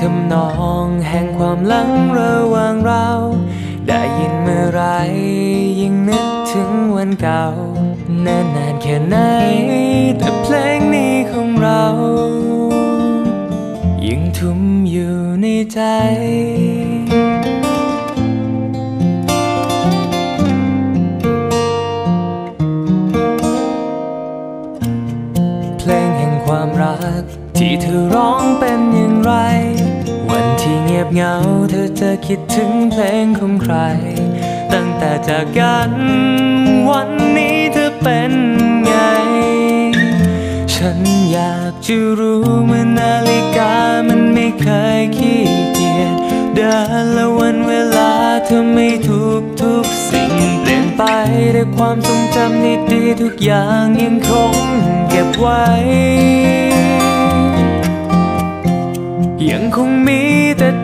ทำนองแห่งความหลังระหว่างเรา ได้ยินเมื่อไรยิ่งนึกถึงวันเก่านานนานแค่ไหน แต่เพลงนี้ของเรายังทุ่มอยู่ในใจเพลงแห่งความรัก ที่เธอร้องเป็นอย่างไร ที่เงียบเหงาเธอจะคิดถึงเพลงของใคร ตั้งแต่จากกันวันนี้เธอเป็นไง ฉันอยากจะรู้เมื่อนาฬิกามันไม่เคยขี้เกียจเดินและวันเวลาเธอไม่ทุกทุกสิ่งเปลี่ยนไปแต่ความทรงจำดีๆทุกอย่างยังคงเก็บไว้ ยังคงมี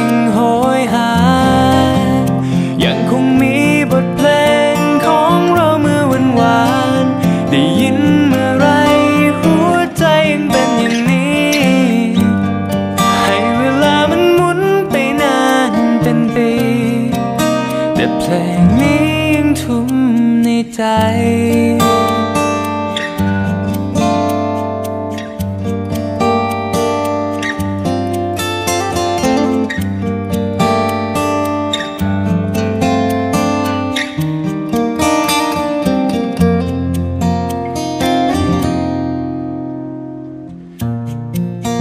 ง เพลงนี้ยังทุ่มในใจ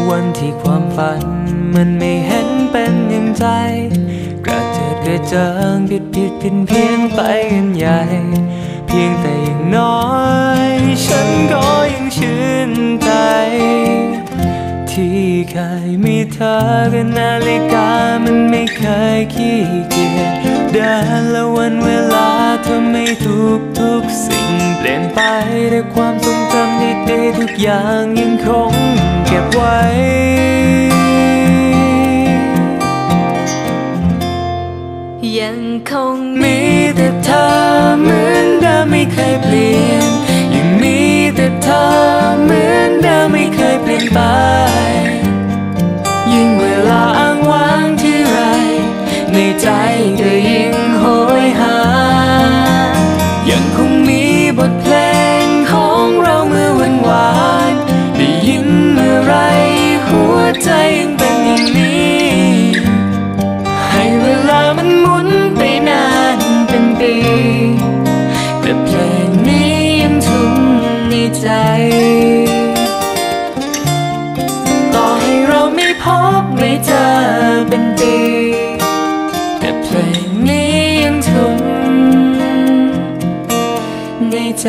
วันที่ความฝันมันไม่เห็นเป็นอย่างใจกระ กระเจิงผิดผิดเพี้ยนเพียนไปกันใหญ่ เพียงแต่อย่างน้อย ฉันก็ยังชื่นใจ ที่เคยมีเธอกับนาฬิกามันไม่เคยขี้เกียจเดินและวันเวลาเธอไม่ทุกทุกสิ่ง เปลี่ยนไปแต่ความทรงจำดีๆทุกอย่างยังคงเก็บไว้ ไปยิ่งเวลาอ้างว้างที่ไร ในใจก็ยิ่งโหยหา ยังคงมีบทเพลงของเราเมื่อวันวานได้ยินเมื่อไรหัวใจยังเป็นอย่างนี้ ให้เวลามันหมุนไปนานเป็นปีแต่เพลงนี้ยังทุ่มในใจ บไม่เจอเป็นปี แต่เพลงนี้ยังทุ่มในใจ